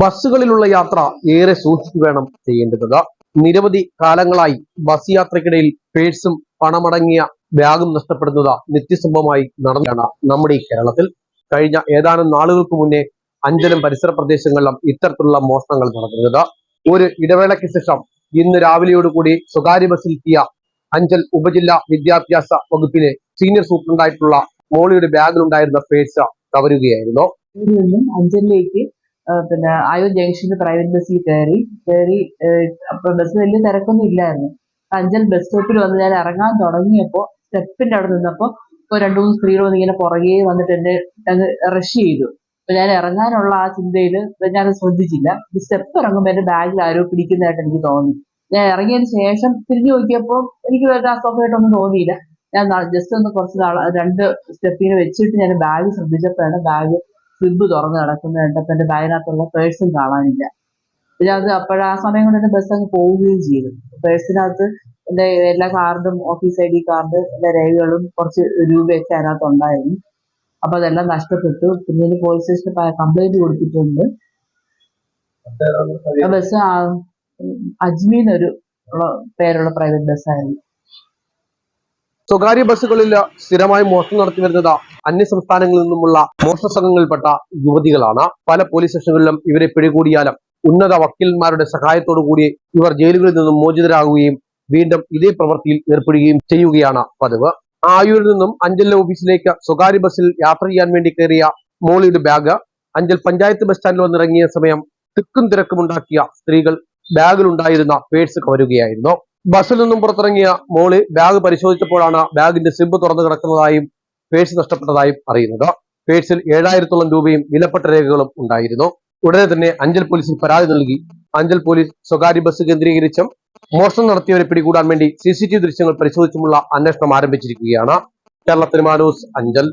ബസ്സുകളിലുള്ള യാത്ര ഏറെ സൂക്ഷിച്ചു വേണം ചെയ്യേണ്ടത്. നിരവധി കാലങ്ങളായി ബസ് യാത്രക്കിടയിൽ പേഴ്സും പണമടങ്ങിയ ബാഗും നഷ്ടപ്പെടുന്നത് നിത്യസംഭവമായി നടന്നാണ് നമ്മുടെ ഈ കേരളത്തിൽ. കഴിഞ്ഞ ഏതാനും നാളുകൾക്ക് മുന്നേ അഞ്ചലും പരിസര പ്രദേശങ്ങളിലും ഇത്തരത്തിലുള്ള മോഷണങ്ങൾ നടന്നിരുന്നത് ഒരു ഇടവേളയ്ക്ക് ശേഷം ഇന്ന് രാവിലെയോടുകൂടി സ്വകാര്യ ബസ്സിലെത്തിയ അഞ്ചൽ ഉപജില്ലാ വിദ്യാഭ്യാസ വകുപ്പിലെ സീനിയർ സൂപ്രണ്ടായിട്ടുള്ള മോളിയുടെ ബാഗിലുണ്ടായിരുന്ന പേഴ്സ കവരുകയായിരുന്നു. അഞ്ചലിലേക്ക് പിന്നെ ആയോ ജംഗ്ഷനിൽ പ്രൈവറ്റ് ബസ്സിൽ കയറി കയറി അപ്പൊ ബസ് വലിയ തിരക്കൊന്നും ഇല്ലായിരുന്നു. അഞ്ചൽ ബസ് സ്റ്റോപ്പിൽ വന്ന് ഞാൻ ഇറങ്ങാൻ തുടങ്ങിയപ്പോൾ സ്റ്റെപ്പിന്റെ അവിടെ നിന്നപ്പോൾ ഇപ്പോൾ രണ്ടു മൂന്ന് സ്ത്രീകൾ വന്ന് ഇങ്ങനെ പുറകെ വന്നിട്ട് എന്നെ അങ്ങ് റഷ് ചെയ്തു. അപ്പൊ ഞാൻ ഇറങ്ങാനുള്ള ആ ചിന്തയിൽ ഞാൻ ശ്രദ്ധിച്ചില്ല. സ്റ്റെപ്പ് ഇറങ്ങുമ്പോൾ എന്റെ ബാഗിൽ ആരോ പിടിക്കുന്നതായിട്ട് എനിക്ക് തോന്നി. ഞാൻ ഇറങ്ങിയതിന് ശേഷം തിരിഞ്ഞു നോക്കിയപ്പോൾ എനിക്ക് വേറെ അസുഖമായിട്ടൊന്നും തോന്നിയില്ല. ഞാൻ ജസ്റ്റ് ഒന്ന് കുറച്ച് നാൾ രണ്ട് സ്റ്റെപ്പിന് വെച്ചിട്ട് ഞാൻ ബാഗ് ശ്രദ്ധിച്ചപ്പോഴാണ് ബാഗ് സിബ് തുറന്ന് കിടക്കുന്നത് കണ്ടപ്പോൾ എന്റെ ബാഗിനകത്തുള്ള പേഴ്സും കാണാനില്ല. പിന്നെ അത് അപ്പോഴാ ആ സമയം കൊണ്ട് എന്റെ ബസ് അങ്ങ് പോവുകയും ചെയ്തു. പേഴ്സിനകത്ത് എന്റെ എല്ലാ കാർഡും ഓഫീസ് ഐ ഡി കാർഡ് എല്ലാ രേഖകളും കുറച്ച് രൂപയൊക്കെ അതിനകത്ത് ഉണ്ടായിരുന്നു. അപ്പൊ അതെല്ലാം നഷ്ടപ്പെട്ടു. പിന്നീട് പോലീസ് സ്റ്റേഷനിൽ കംപ്ലൈന്റ് കൊടുത്തിട്ടുണ്ട്. ബസ് അജ്മീൻ ഒരു പേരുള്ള പ്രൈവറ്റ് ബസ്സായിരുന്നു സ്വകാര്യ ബസ്സുകളിൽ സ്ഥിരമായി മോഷണം നടത്തി വരുന്നത് അന്യ സംസ്ഥാനങ്ങളിൽ നിന്നുമുള്ള മോഷണ സംഘങ്ങളിൽപ്പെട്ട യുവതികളാണ്. പല പോലീസ് സ്റ്റേഷനുകളിലും ഇവരെ പിടികൂടിയാലും ഉന്നത വക്കീൽമാരുടെ സഹായത്തോടു കൂടി ഇവർ ജയിലുകളിൽ നിന്നും മോചിതരാകുകയും വീണ്ടും ഇതേ പ്രവൃത്തിയിൽ ഏർപ്പെടുകയും ചെയ്യുകയാണ് പതിവ്. ആയൂരിൽ നിന്നും അഞ്ചലിലെ ഓഫീസിലേക്ക് സ്വകാര്യ ബസ്സിൽ യാത്ര ചെയ്യാൻ വേണ്ടി കയറിയ മോളിയുടെ ബാഗ് അഞ്ചൽ പഞ്ചായത്ത് ബസ് സ്റ്റാൻഡിൽ വന്നിറങ്ങിയ സമയം തിക്കും തിരക്കും ഉണ്ടാക്കിയ സ്ത്രീകൾ ബാഗിലുണ്ടായിരുന്ന പേഴ്സ് കവരുകയായിരുന്നു. ബസ്സിൽ നിന്നും പുറത്തിറങ്ങിയ മോളി ബാഗ് പരിശോധിച്ചപ്പോഴാണ് ബാഗിന്റെ സിബ് തുറന്നു കിടക്കുന്നതായും പേഴ്സ് നഷ്ടപ്പെട്ടതായും അറിയുന്നത്. പേഴ്സിൽ ഏഴായിരത്തോളം രൂപയും വിലപ്പെട്ട രേഖകളും ഉണ്ടായിരുന്നു. ഉടനെ തന്നെ അഞ്ചൽ പോലീസിൽ പരാതി നൽകി. അഞ്ചൽ പോലീസ് സ്വകാര്യ ബസ് കേന്ദ്രീകരിച്ചും മോഷണം നടത്തിയവരെ പിടികൂടാൻ വേണ്ടി സി സി ടി ദൃശ്യങ്ങൾ പരിശോധിച്ചുമുള്ള അന്വേഷണം ആരംഭിച്ചിരിക്കുകയാണ്. Kerala cinema news Anchal.